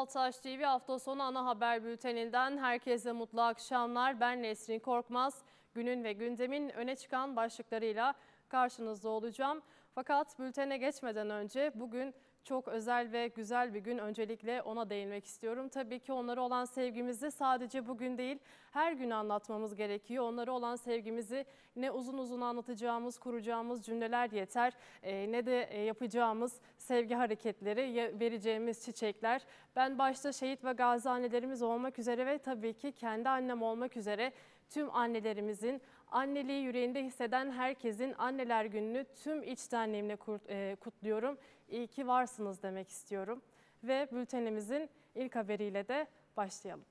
Baltaş TV hafta sonu ana haber bülteninden herkese mutlu akşamlar. Ben Nesrin Korkmaz. Günün ve gündemin öne çıkan başlıklarıyla karşınızda olacağım. Fakat bültene geçmeden önce bugün çok özel ve güzel bir gün. Öncelikle ona değinmek istiyorum. Tabii ki onlara olan sevgimizi sadece bugün değil her gün anlatmamız gerekiyor. Onlara olan sevgimizi ne uzun uzun anlatacağımız, kuracağımız cümleler yeter e, ne de e, yapacağımız sevgi hareketleri, vereceğimiz çiçekler. Ben başta şehit ve gazi annelerimiz olmak üzere ve tabii ki kendi annem olmak üzere tüm annelerimizin, anneliği yüreğinde hisseden herkesin anneler gününü tüm içtenliğimle e, kutluyorum. İyi ki varsınız demek istiyorum. Ve bültenimizin ilk haberiyle de başlayalım.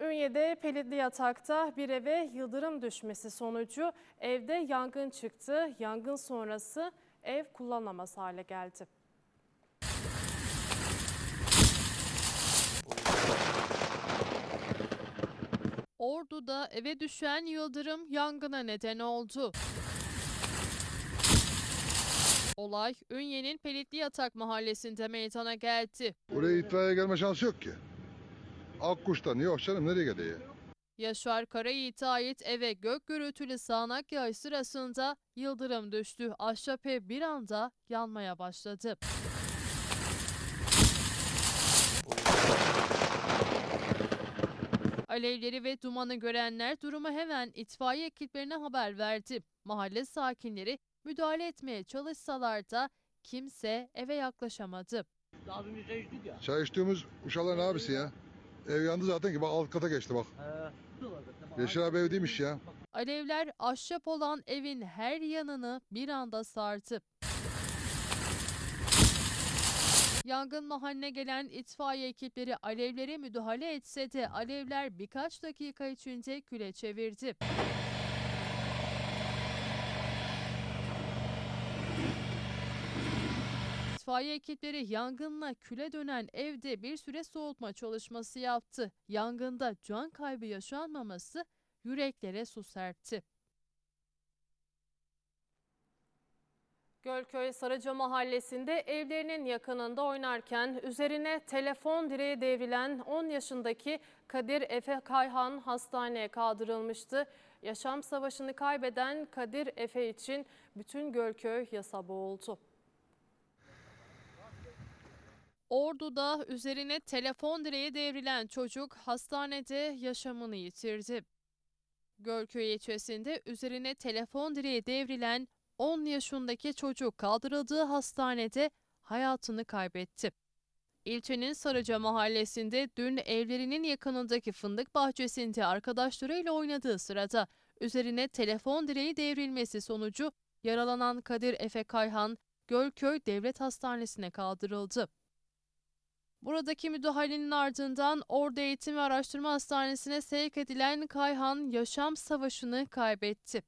Ünye'de pelitli yatakta bir eve yıldırım düşmesi sonucu evde yangın çıktı. Yangın sonrası ev kullanılamaz hale geldi. Ordu'da eve düşen yıldırım yangına neden oldu. Olay Ünye'nin Pelitli Yatak mahallesinde meydana geldi. Oraya itfaiye gelme şansı yok ki. Akkuş'tan yok canım nereye gidiyor? Yaşar Karayiğit'e ait eve gök gürültülü sağanak yağış sırasında yıldırım düştü. Ahşap ev bir anda yanmaya başladı. Alevleri ve dumanı görenler durumu hemen itfaiye ekiplerine haber verdi. Mahalle sakinleri müdahale etmeye çalışsalar da kimse eve yaklaşamadı. Az önce çay içtik ya. Çay içtiğimiz uşakların abisi ya. Ev yandı zaten ki bak alt kata geçti bak. He. Beşir abi ev değilmiş ya. Alevler ahşap olan evin her yanını bir anda sardı. Yangın mahalline gelen itfaiye ekipleri alevlere müdahale etse de alevler birkaç dakika içinde küle çevirdi. İtfaiye ekipleri yangınla küle dönen evde bir süre soğutma çalışması yaptı. Yangında can kaybı yaşanmaması yüreklere su serpti. Gölköy Sarıca Mahallesi'nde evlerinin yakınında oynarken üzerine telefon direği devrilen 10 yaşındaki Kadir Efe Kayhan hastaneye kaldırılmıştı. Yaşam savaşını kaybeden Kadir Efe için bütün Gölköy yasa boğuldu. Ordu'da üzerine telefon direği devrilen çocuk hastanede yaşamını yitirdi. Gölköy ilçesinde üzerine telefon direği devrilen 10 yaşındaki çocuk kaldırıldığı hastanede hayatını kaybetti. İlçenin Sarıca mahallesinde dün evlerinin yakınındaki fındık bahçesinde arkadaşlarıyla oynadığı sırada üzerine telefon direği devrilmesi sonucu yaralanan Kadir Efe Kayhan Gölköy Devlet Hastanesi'ne kaldırıldı. Buradaki müdahalenin ardından Ordu Eğitim ve Araştırma Hastanesi'ne sevk edilen Kayhan yaşam savaşını kaybetti.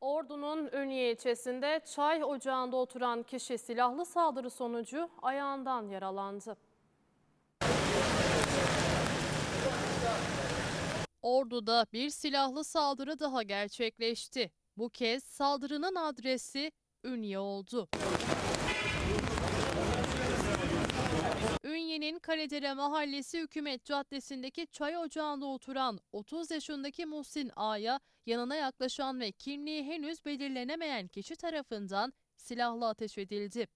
Ordu'nun Ünye ilçesinde çay ocağında oturan kişi silahlı saldırı sonucu ayağından yaralandı. Ordu'da bir silahlı saldırı daha gerçekleşti. Bu kez saldırının adresi Ünye oldu. Ünye'nin Kaledere Mahallesi Hükümet Caddesi'ndeki çay ocağında oturan 30 yaşındaki Muhsin A'ya yanına yaklaşan ve kimliği henüz belirlenemeyen kişi tarafından silahlı ateş edildi.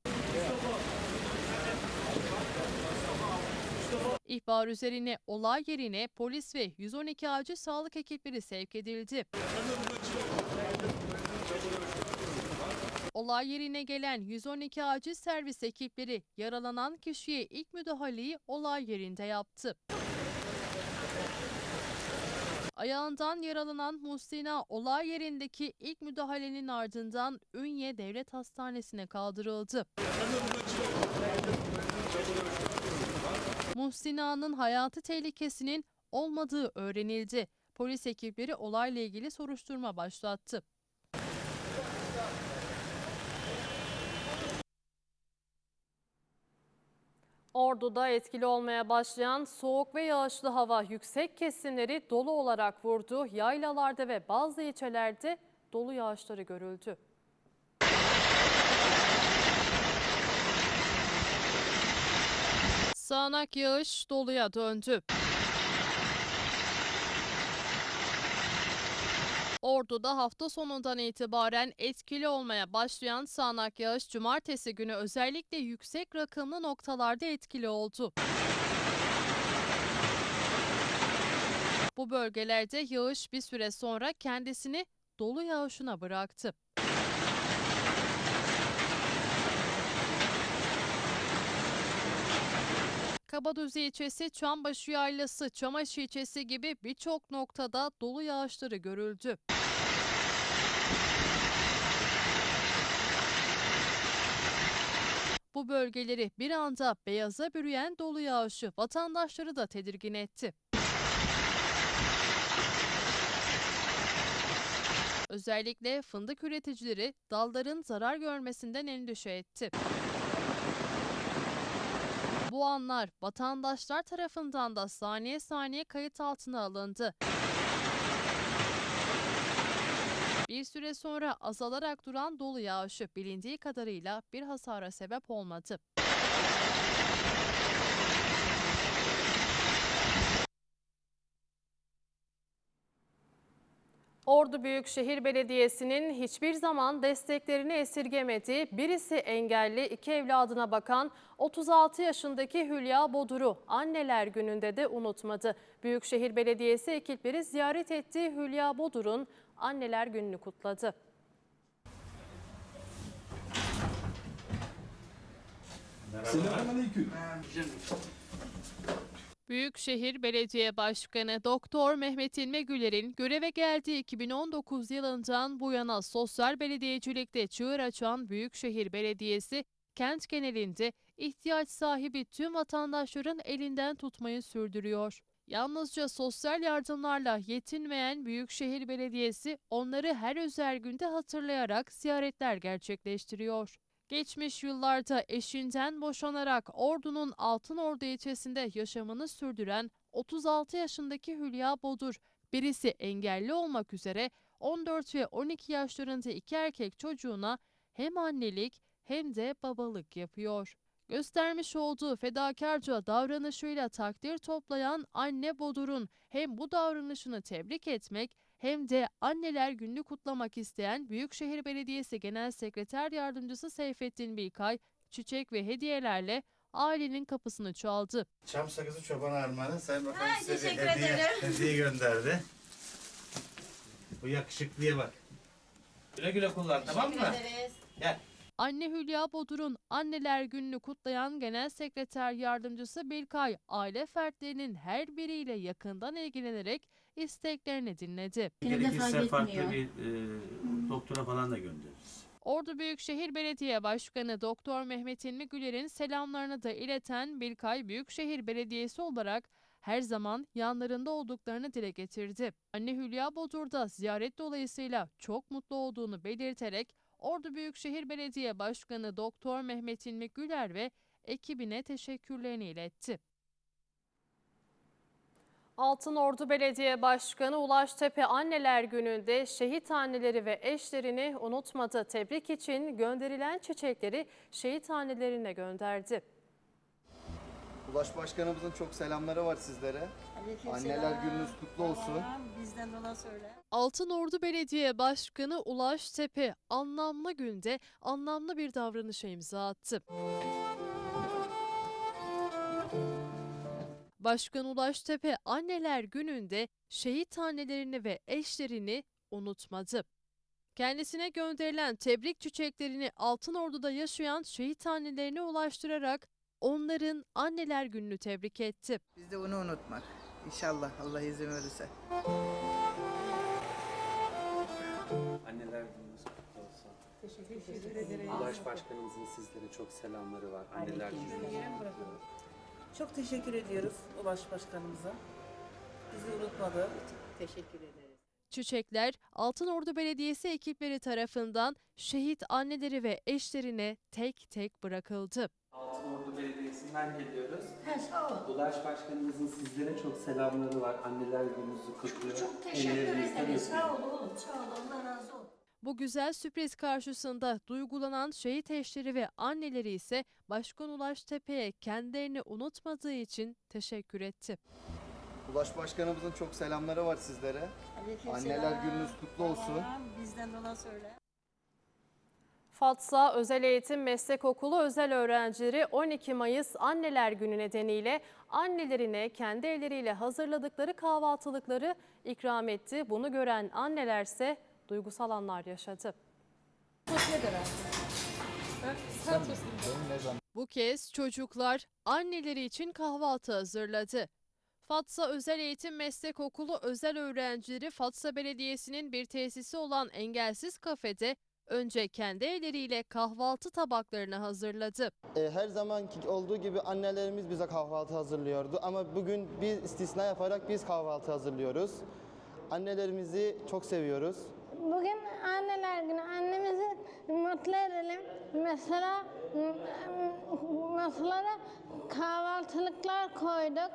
İhbar üzerine olay yerine polis ve 112 acil sağlık ekipleri sevk edildi. Olay yerine gelen 112 acil servis ekipleri yaralanan kişiye ilk müdahaleyi olay yerinde yaptı. Ayağından yaralanan Muhsina olay yerindeki ilk müdahalenin ardından Ünye Devlet Hastanesi'ne kaldırıldı. Muhsina'nın hayatı tehlikesinin olmadığı öğrenildi. Polis ekipleri olayla ilgili soruşturma başlattı. Ordu'da etkili olmaya başlayan soğuk ve yağışlı hava yüksek kesimleri dolu olarak vurdu. Yaylalarda ve bazı ilçelerde dolu yağışları görüldü. Sağanak yağış doluya döndü. Ordu'da hafta sonundan itibaren etkili olmaya başlayan sağanak yağış cumartesi günü özellikle yüksek rakımlı noktalarda etkili oldu. Bu bölgelerde yağış bir süre sonra kendisini dolu yağışına bıraktı. Kabadüzü ilçesi, Çambaşı Yaylası, Çamaş ilçesi gibi birçok noktada dolu yağışları görüldü. Bu bölgeleri bir anda beyaza bürüyen dolu yağışı vatandaşları da tedirgin etti. Özellikle fındık üreticileri dalların zarar görmesinden endişe etti. Bu anlar vatandaşlar tarafından da saniye saniye kayıt altına alındı. Bir süre sonra azalarak duran dolu yağışı bilindiği kadarıyla bir hasara sebep olmadı. Ordu Büyükşehir Belediyesi'nin hiçbir zaman desteklerini esirgemediği birisi engelli iki evladına bakan 36 yaşındaki Hülya Bodur'u anneler gününde de unutmadı. Büyükşehir Belediyesi ekipleri ziyaret ettiği Hülya Bodur'un anneler gününü kutladı. Büyükşehir Belediye Başkanı Doktor Mehmet İlme göreve geldiği 2019 yılından bu yana sosyal belediyecilikte çığır açan Büyükşehir Belediyesi, kent genelinde ihtiyaç sahibi tüm vatandaşların elinden tutmayı sürdürüyor. Yalnızca sosyal yardımlarla yetinmeyen Büyükşehir Belediyesi onları her özel günde hatırlayarak ziyaretler gerçekleştiriyor. Geçmiş yıllarda eşinden boşanarak Ordu'nun Altınordu ilçesinde yaşamını sürdüren 36 yaşındaki Hülya Bodur, birisi engelli olmak üzere 14 ve 12 yaşlarında iki erkek çocuğuna hem annelik hem de babalık yapıyor. Göstermiş olduğu fedakarca davranışıyla takdir toplayan anne Bodur'un hem bu davranışını tebrik etmek hem de anneler gününü kutlamak isteyen Büyükşehir Belediyesi Genel Sekreter Yardımcısı Seyfettin Bilkay, çiçek ve hediyelerle ailenin kapısını çaldı. Çam sakızı çoban armağanı. Sayın Bakan Ay, size bir teşekkür hediye, ederim. hediye gönderdi. Bu yakışıklıya bak. Güle güle kullan tamam mı? ederiz. Gel. Anne Hülya Bodur'un anneler gününü kutlayan Genel Sekreter Yardımcısı Bilkay, aile fertlerinin her biriyle yakından ilgilenerek isteklerini dinledi. Gerekirse farklı bir e, doktora falan da göndeririz. Ordu Büyükşehir Belediye Başkanı Doktor Mehmet İlmi Güler'in selamlarını da ileten Bilkay Büyükşehir Belediyesi olarak her zaman yanlarında olduklarını dile getirdi. Anne Hülya Bodur da ziyaret dolayısıyla çok mutlu olduğunu belirterek Ordu Büyükşehir Belediye Başkanı Doktor Mehmet İlmi Güler ve ekibine teşekkürlerini iletti. Altınordu Belediye Başkanı Ulaş Tepe Anneler Günü'nde şehit anneleri ve eşlerini unutmadı. Tebrik için gönderilen çiçekleri şehit annelerine gönderdi. Ulaş Başkanımızın çok selamları var sizlere. Anneler gününüz kutlu olsun. Bizden ona söyle. Altınordu Belediye Başkanı Ulaş Tepe anlamlı günde anlamlı bir davranışa imza attı. Başkan Ulaş Tepe anneler gününde şehit annelerini ve eşlerini unutmadı. Kendisine gönderilen tebrik çiçeklerini Altınordu'da yaşayan şehit annelerine ulaştırarak onların anneler gününü tebrik etti. Biz de bunu unutmak. İnşallah Allah izin verirse. Anneler gününüz kutlu olsun. Teşekkür ederim. Ulaş Başkanımızın sizlere çok selamları var. Anneler gününüz. Çok teşekkür ediyoruz Ulaş Başkanımıza. Bizi unutmadı. Çiçekler Altınordu Belediyesi ekipleri tarafından şehit anneleri ve eşlerine tek tek bırakıldı. Altınordu Belediyesi'nden geliyoruz. He, sağ ol. Ulaş Başkanımızın sizlere çok selamları var. Anneler gününüzü kutluyor. Çok teşekkür Ellerinizden ederiz. Sağ ol oğlum. Sağ ol. Allah razı olsun. Bu güzel sürpriz karşısında duygulanan şehit eşleri ve anneleri ise Başkan Ulaş Tepe'ye kendilerini unutmadığı için teşekkür etti. Ulaş Başkanımızın çok selamları var sizlere. Anneler gününüz kutlu olsun. Bizden de ona söyle. Fatsa Özel Eğitim Meslek Okulu özel öğrencileri 12 Mayıs Anneler Günü nedeniyle annelerine kendi elleriyle hazırladıkları kahvaltılıkları ikram etti. Bunu gören annelerse duygusal anlar yaşadı. Bu kez çocuklar anneleri için kahvaltı hazırladı. Fatsa Özel Eğitim Meslek Okulu özel öğrencileri Fatsa Belediyesi'nin bir tesisi olan Engelsiz Kafede önce kendi elleriyle kahvaltı tabaklarını hazırladı. E, her zamanki olduğu gibi annelerimiz bize kahvaltı hazırlıyordu ama bugün bir istisna yaparak biz kahvaltı hazırlıyoruz. Annelerimizi çok seviyoruz. Bugün anneler günü. Annemizi mutlu edelim. Mesela masalara kahvaltılıklar koyduk.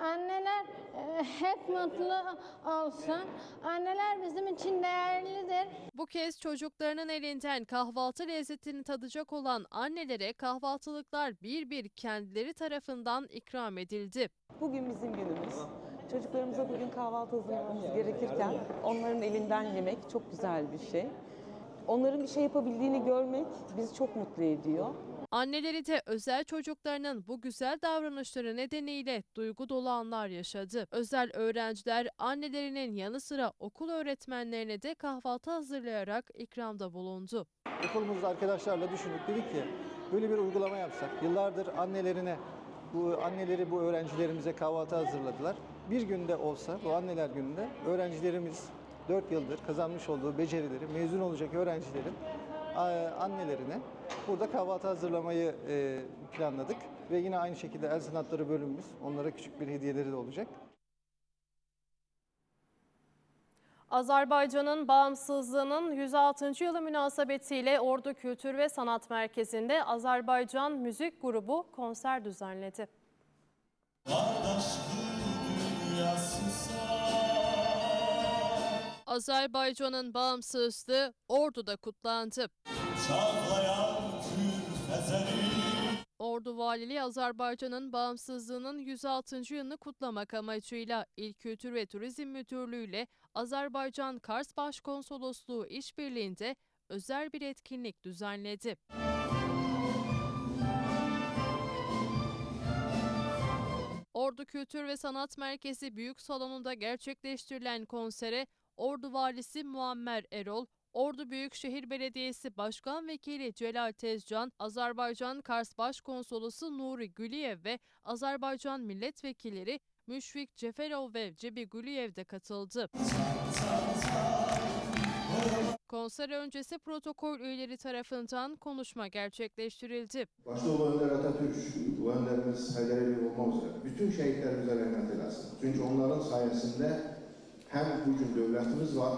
Anneler e, hep mutlu olsun. Anneler bizim için değerlidir. Bu kez çocuklarının elinden kahvaltı lezzetini tadacak olan annelere kahvaltılıklar bir bir kendileri tarafından ikram edildi. Bugün bizim günümüz. Çocuklarımıza bugün kahvaltı hazırlamamız gerekirken onların elinden yemek çok güzel bir şey. Onların bir şey yapabildiğini görmek bizi çok mutlu ediyor. Anneleri de özel çocuklarının bu güzel davranışları nedeniyle duygu dolu anlar yaşadı. Özel öğrenciler annelerinin yanı sıra okul öğretmenlerine de kahvaltı hazırlayarak ikramda bulundu. Okulumuzda arkadaşlarla düşündük dedik ki böyle bir uygulama yapsak. Yıllardır annelerine bu anneleri bu öğrencilerimize kahvaltı hazırladılar. Bir günde olsa bu anneler gününde öğrencilerimiz 4 yıldır kazanmış olduğu becerileri mezun olacak öğrencilerin annelerine burada kahvaltı hazırlamayı e, planladık ve yine aynı şekilde el sanatları bölümümüz onlara küçük bir hediyeleri de olacak. Azerbaycan'ın bağımsızlığının 106. yılı münasebetiyle Ordu Kültür ve Sanat Merkezi'nde Azerbaycan Müzik Grubu konser düzenledi. Azerbaycan'ın bağımsızlığı Ordu'da kutlandı. Ordu Valiliği Azerbaycan'ın bağımsızlığının 106. yılını kutlamak amacıyla İl Kültür ve Turizm Müdürlüğü ile Azerbaycan Kars Başkonsolosluğu işbirliğinde özel bir etkinlik düzenledi. Ordu Kültür ve Sanat Merkezi Büyük Salonu'nda gerçekleştirilen konsere Ordu Valisi Muammer Erol, Ordu Büyükşehir Belediyesi Başkan Vekili Celal Tezcan, Azerbaycan Kars Başkonsolosu Nuri Güliyev ve Azerbaycan milletvekilleri Müşfik Ceferov ve Cebi Güliyev de katıldı. Konser öncesi protokol üyeleri tarafından konuşma gerçekleştirildi. Başta olan Önder Atatürk, bu önderimiz Haydar Aliyev olmak bütün şehitlerimize rahmet eylesin. Çünkü onların sayesinde hem bugün devletimiz var,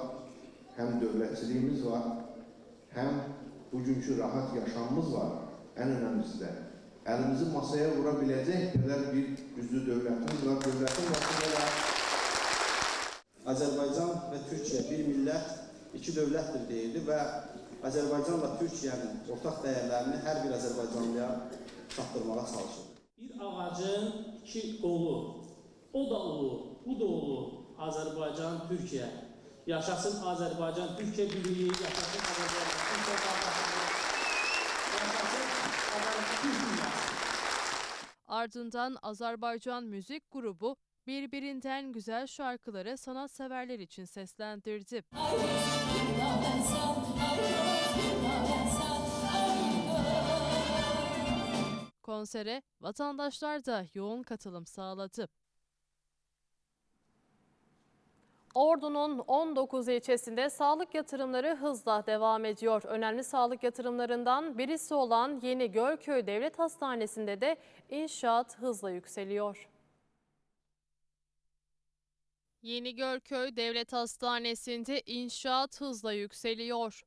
hem devletçiliğimiz var, hem bugünkü rahat yaşamımız var. En önemlisi de elimizi masaya vurabilecek kadar bir güçlü devletimiz var. Devletin başında da Azerbaycan ve Türkiye bir millet, iki devlettir deyildi ve Azerbaycanla Türkiye'nin ortak değerlerini her bir Azerbaycanlıya çatdırmağa çalışıldı. Bir ağacın iki qolu. O da ulu, bu da ulu. Azərbaycan, Türkiyə. Yaşasın Azərbaycan, Türkiyə birliyi, yaşasın Azərbaycan, Türkiyə qardaşlığı. Ardından Azerbaycan Müzik Grubu birbirinden güzel şarkıları sanatseverler için seslendirdi. Konsere vatandaşlar da yoğun katılım sağladı. Ordu'nun 19 ilçesinde sağlık yatırımları hızla devam ediyor. Önemli sağlık yatırımlarından birisi olan Yeni Gölköy Devlet Hastanesi'nde de inşaat hızla yükseliyor. Yeni Gölköy Devlet Hastanesi'nde inşaat hızla yükseliyor.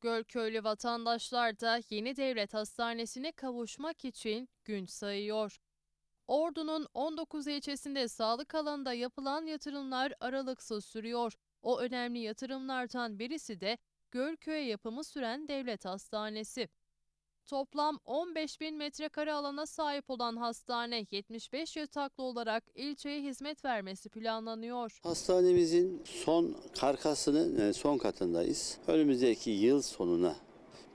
Gölköylü vatandaşlar da yeni devlet hastanesine kavuşmak için gün sayıyor. Ordu'nun 19 ilçesinde sağlık alanında yapılan yatırımlar aralıksız sürüyor. O önemli yatırımlardan birisi de Gölköy yapımı süren devlet hastanesi. Toplam 15 bin metrekare alana sahip olan hastane 75 yataklı olarak ilçeye hizmet vermesi planlanıyor. Hastanemizin son karkasının e, son katındayız. Önümüzdeki yıl sonuna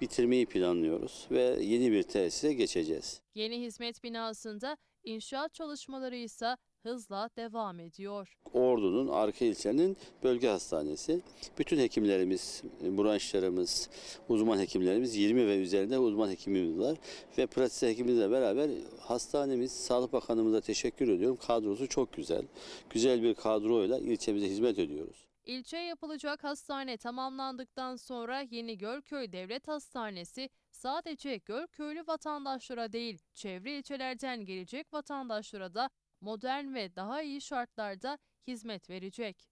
bitirmeyi planlıyoruz ve yeni bir tesise geçeceğiz. Yeni hizmet binasında inşaat çalışmaları ise hızla devam ediyor. Ordu'nun arka ilçenin bölge hastanesi. Bütün hekimlerimiz, branşlarımız, uzman hekimlerimiz 20 ve üzerinde uzman hekimimiz var. Ve pratik hekimimizle beraber hastanemiz, Sağlık Bakanımıza teşekkür ediyorum. Kadrosu çok güzel. Güzel bir kadroyla ilçemize hizmet ediyoruz. İlçeye yapılacak hastane tamamlandıktan sonra Yeni Gölköy Devlet Hastanesi sadece Gölköylü vatandaşlara değil, çevre ilçelerden gelecek vatandaşlara da modern ve daha iyi şartlarda hizmet verecek.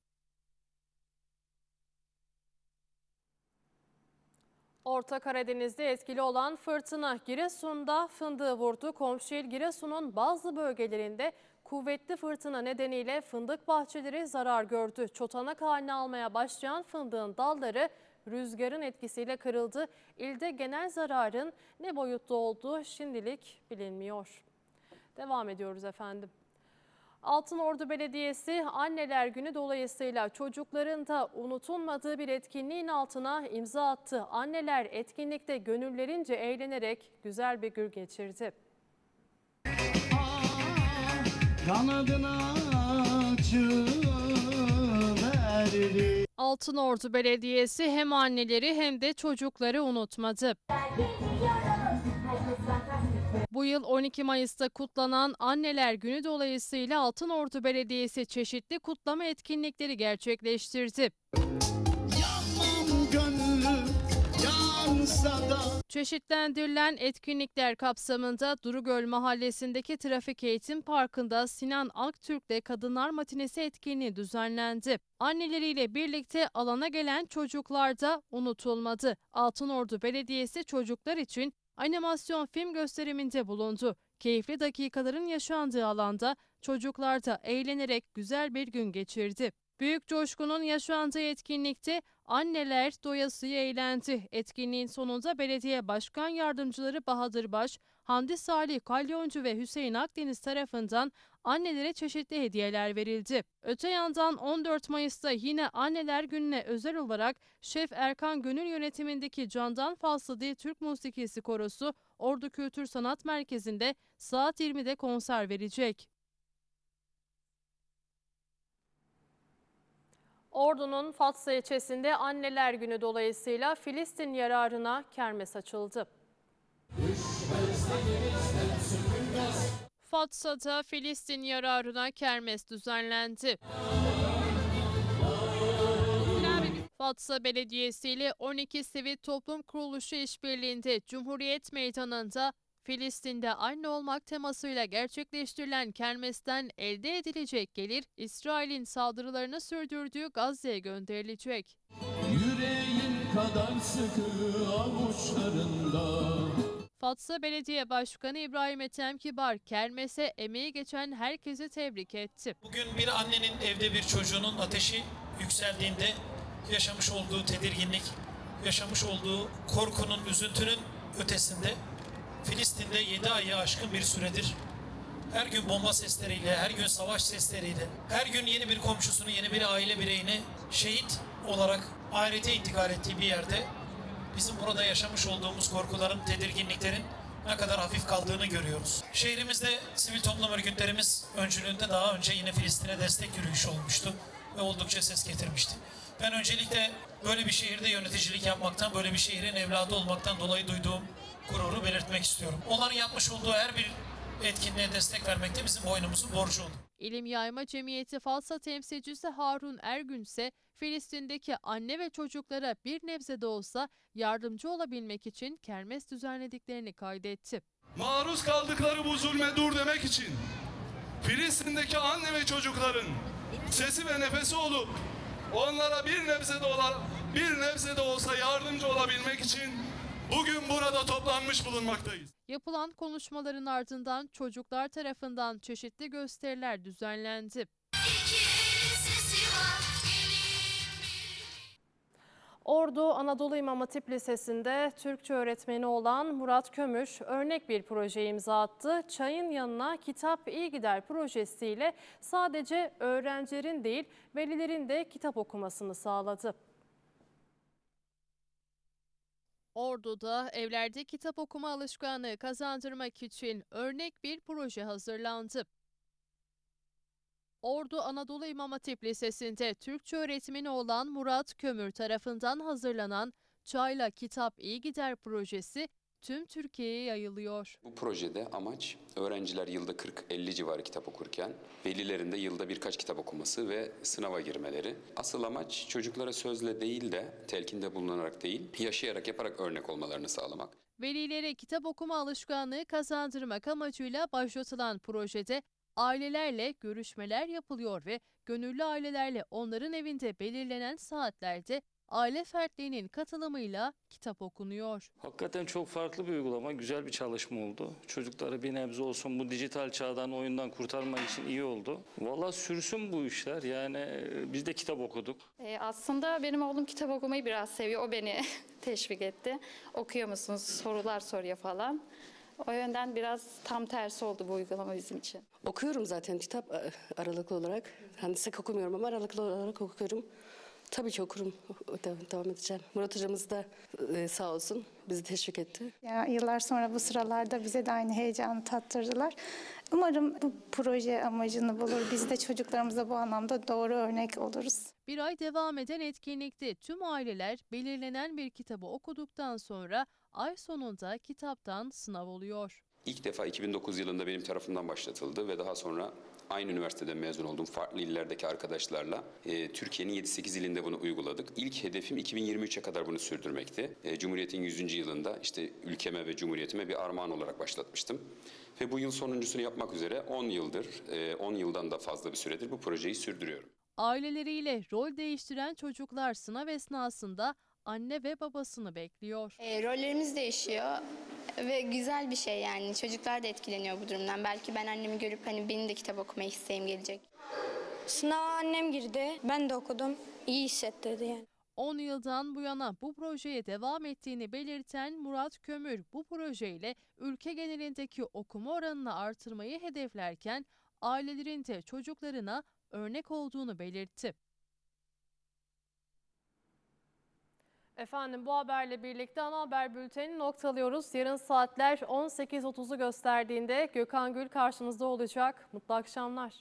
Orta Karadeniz'de etkili olan fırtına Giresun'da fındığı vurdu. Komşu il Giresun'un bazı bölgelerinde kuvvetli fırtına nedeniyle fındık bahçeleri zarar gördü. Çotanak haline almaya başlayan fındığın dalları rüzgarın etkisiyle kırıldı. İlde genel zararın ne boyutta olduğu şimdilik bilinmiyor. Devam ediyoruz efendim. Altınordu Belediyesi Anneler Günü dolayısıyla çocukların da unutulmadığı bir etkinliğin altına imza attı. Anneler etkinlikte gönüllerince eğlenerek güzel bir gün geçirdi. Kanadına açıverdi Altınordu Belediyesi hem anneleri hem de çocukları unutmadı. Bu yıl 12 Mayıs'ta kutlanan Anneler Günü dolayısıyla Altınordu Belediyesi çeşitli kutlama etkinlikleri gerçekleştirdi. Çeşitlendirilen etkinlikler kapsamında Durugöl Mahallesi'ndeki Trafik Eğitim Parkı'nda Sinan Aktürk'le Kadınlar Matinesi etkinliği düzenlendi. Anneleriyle birlikte alana gelen çocuklar da unutulmadı. Altınordu Belediyesi çocuklar için animasyon film gösteriminde bulundu. Keyifli dakikaların yaşandığı alanda çocuklar da eğlenerek güzel bir gün geçirdi. Büyük coşkunun yaşandığı etkinlikte anneler doyasıya eğlendi. Etkinliğin sonunda belediye başkan yardımcıları Bahadır Baş, Hamdi Salih Kalyoncu ve Hüseyin Akdeniz tarafından annelere çeşitli hediyeler verildi. Öte yandan 14 Mayıs'ta yine Anneler Günü'ne özel olarak Şef Erkan Gönül yönetimindeki Candan Dil Türk Musikisi Korosu Ordu Kültür Sanat Merkezi'nde saat 20'de konser verecek. Ordu'nun Fatsa ilçesinde Anneler Günü dolayısıyla Filistin yararına kermes açıldı. Fatsa'da Filistin yararına kermes düzenlendi. Fatsa Belediyesi ile 12 sivil toplum kuruluşu işbirliğinde Cumhuriyet Meydanı'nda Filistin'de anne olmak temasıyla gerçekleştirilen kermesten elde edilecek gelir, İsrail'in saldırılarını sürdürdüğü Gazze'ye gönderilecek. Yüreğin kadar sıkı avuçlarında Fatsa Belediye Başkanı İbrahim Ethem Kibar, kermese emeği geçen herkesi tebrik etti. Bugün bir annenin evde bir çocuğunun ateşi yükseldiğinde yaşamış olduğu tedirginlik, yaşamış olduğu korkunun, üzüntünün ötesinde Filistin'de 7 ayı aşkın bir süredir her gün bomba sesleriyle, her gün savaş sesleriyle, her gün yeni bir komşusunu, yeni bir aile bireyini şehit olarak ahirete intikal ettiği bir yerde bizim burada yaşamış olduğumuz korkuların, tedirginliklerin ne kadar hafif kaldığını görüyoruz. Şehrimizde sivil toplum örgütlerimiz öncülüğünde daha önce yine Filistin'e destek yürüyüşü olmuştu ve oldukça ses getirmişti. Ben öncelikle böyle bir şehirde yöneticilik yapmaktan, böyle bir şehrin evladı olmaktan dolayı duyduğum gururu belirtmek istiyorum. Onların yapmış olduğu her bir etkinliğe destek vermekte bizim boynumuzun borcu oldu. İlim Yayma Cemiyeti Falsa temsilcisi Harun Ergün ise Filistin'deki anne ve çocuklara bir nebze de olsa yardımcı olabilmek için kermes düzenlediklerini kaydetti. Maruz kaldıkları bu zulme dur demek için Filistin'deki anne ve çocukların sesi ve nefesi olup onlara bir nebze de ola, bir nebze de olsa yardımcı olabilmek için bugün burada toplanmış bulunmaktayız. Yapılan konuşmaların ardından çocuklar tarafından çeşitli gösteriler düzenlendi. Ordu Anadolu İmam Hatip Lisesi'nde Türkçe öğretmeni olan Murat Kömür örnek bir proje imza attı. Çayın yanına kitap iyi gider projesiyle sadece öğrencilerin değil velilerin de kitap okumasını sağladı. Ordu'da evlerde kitap okuma alışkanlığı kazandırmak için örnek bir proje hazırlandı. Ordu Anadolu İmam Hatip Lisesi'nde Türkçe öğretmeni olan Murat Kömür tarafından hazırlanan Çayla Kitap İyi Gider projesi tüm Türkiye'ye yayılıyor. Bu projede amaç öğrenciler yılda 40-50 civarı kitap okurken velilerin de yılda birkaç kitap okuması ve sınava girmeleri. Asıl amaç çocuklara sözle değil de telkinde bulunarak değil, yaşayarak yaparak örnek olmalarını sağlamak. Velilere kitap okuma alışkanlığı kazandırmak amacıyla başlatılan projede ailelerle görüşmeler yapılıyor ve gönüllü ailelerle onların evinde belirlenen saatlerde aile fertlerinin katılımıyla kitap okunuyor. Hakikaten çok farklı bir uygulama, güzel bir çalışma oldu. Çocukları bir nebze olsun bu dijital çağdan, oyundan kurtarmak için iyi oldu. Vallahi sürsün bu işler. Yani e, biz de kitap okuduk. Ee, aslında benim oğlum kitap okumayı biraz seviyor. O beni teşvik etti. Okuyor musunuz? Sorular soruyor falan. O yönden biraz tam tersi oldu bu uygulama bizim için. Okuyorum zaten kitap e, aralıklı olarak. Hani sık okumuyorum ama aralıklı olarak okuyorum. Tabii ki okurum. Devam, devam edeceğim. Murat hocamız da e, sağ olsun bizi teşvik etti. Ya yıllar sonra bu sıralarda bize de aynı heyecanı tattırdılar. Umarım bu proje amacını bulur. Biz de çocuklarımıza bu anlamda doğru örnek oluruz. Bir ay devam eden etkinlikte tüm aileler belirlenen bir kitabı okuduktan sonra ay sonunda kitaptan sınav oluyor. İlk defa 2009 yılında benim tarafımdan başlatıldı ve daha sonra aynı üniversiteden mezun olduğum farklı illerdeki arkadaşlarla e, Türkiye'nin 7-8 ilinde bunu uyguladık. İlk hedefim 2023'e kadar bunu sürdürmekti. E, Cumhuriyet'in 100. yılında işte ülkeme ve cumhuriyetime bir armağan olarak başlatmıştım. Ve bu yıl sonuncusunu yapmak üzere 10 yıldır, e, 10 yıldan da fazla bir süredir bu projeyi sürdürüyorum. Aileleriyle rol değiştiren çocuklar sınav esnasında anne ve babasını bekliyor. E, rollerimiz değişiyor ve güzel bir şey yani. Çocuklar da etkileniyor bu durumdan. Belki ben annemi görüp hani benim de kitap okuma isteğim gelecek. Sınava annem girdi. Ben de okudum. İyi hissettirdi yani. 10 yıldan bu yana bu projeye devam ettiğini belirten Murat Kömür bu projeyle ülke genelindeki okuma oranını artırmayı hedeflerken ailelerin de çocuklarına örnek olduğunu belirtti. Efendim bu haberle birlikte ana haber bültenini noktalıyoruz. Yarın saatler 18.30'u gösterdiğinde Gökhan Gül karşınızda olacak. Mutlu akşamlar.